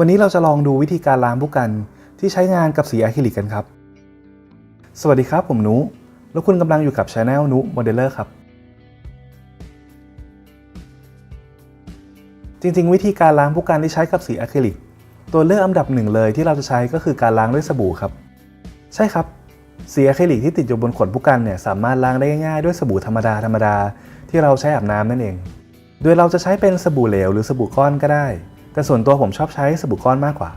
วันนี้เราจะลองดูวิธีการล้างผู้กันที่ใช้งานกับสีอะคริลิกกันครับ สวัสดีครับผมนุ แล้วคุณกำลังอยู่กับช anel นุโมเดลเลอร์ครับ จริงๆ วิธีการล้างผู้กันที่ใช้กับสีอะคริลิก ตัวเลือกอันดับหนึ่งเลยที่เราจะใช้ก็คือการล้างด้วยสบู่ครับ ใช่ครับ สีอะคริลิกที่ติดอยู่บนขนผู้กันเนี่ยสามารถล้างได้ง่ายๆด้วยสบู่ธรรมดาธรรมดาที่เราใช้อาบน้ำนั่นเอง โดยเราจะใช้เป็นสบู่เหลวหรือสบู่ก้อนก็ได้ แต่ส่วนตัวผมชอบใช้สบู่ก้อนมากกว่า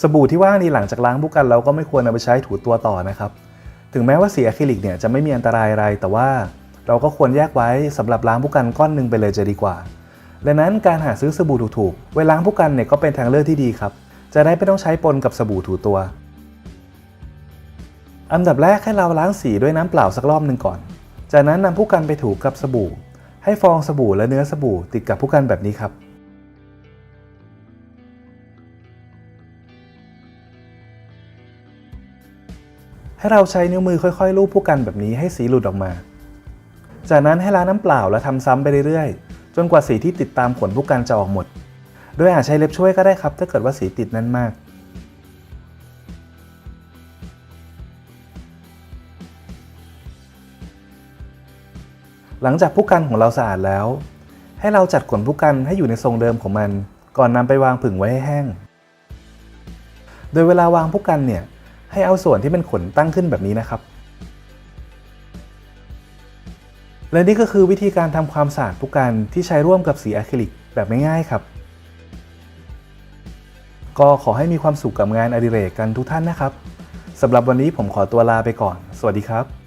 สบู่ที่ว่านี้หลังจากล้างผู้กันเราก็ไม่ควรเอาไปใช้ถูตัวต่อนะครับ ถึงแม้ว่าสีอะคริลิกเนี่ยจะไม่มีอันตรายอะไร แต่ว่าเราก็ควรแยกไว้สำหรับล้างผู้กันก้อนหนึ่งไปเลยจะดีกว่าดังนั้นการหาซื้อสบู่ถูกๆไว้ล้างผู้กันเนี่ยก็เป็นทางเลือกที่ดีครับ จะได้ไม่ต้องใช้ปนกับสบู่ถูตัว อันดับแรกให้เราล้างสีด้วยน้ำเปล่าสักรอบหนึ่งก่อน จากนั้นนำผู้กันไปถูกับสบู่ ให้ฟองสบู่และเนื้อสบู่ติดกับผู้กันแบบนี้ครับ ให้เราใช้นิ้วมือค่อยๆลูบผู้กันแบบนี้ให้สีหลุดออกมา จากนั้นให้ล้างน้ำเปล่าและทำซ้ำไปเรื่อยๆ จนกว่าสีที่ติดตามขนผู้กันจะออกหมด โดยอาจใช้เล็บช่วยก็ได้ครับ ถ้าเกิดว่าสีติดแน่นมาก หลังจากผู้กันของเราสะอาดแล้ว ให้เราจัดขนผู้กันให้อยู่ในทรงเดิมของมัน ก่อนนำไปวางผึ่งไว้ให้แห้ง โดยเวลาวางผู้กันเนี่ย ให้เอาส่วนที่เป็นขนตั้งขึ้นแบบนี้นะครับ และนี่ก็คือวิธีการทำความสะอาดผู้กันที่ใช้ร่วมกับสีอะคริลิกแบบง่ายๆครับ ก็ขอให้มีความสุขกับงานอดิเรกกันทุกท่านนะครับสำหรับวันนี้ผมขอตัวลาไปก่อน สวัสดีครับ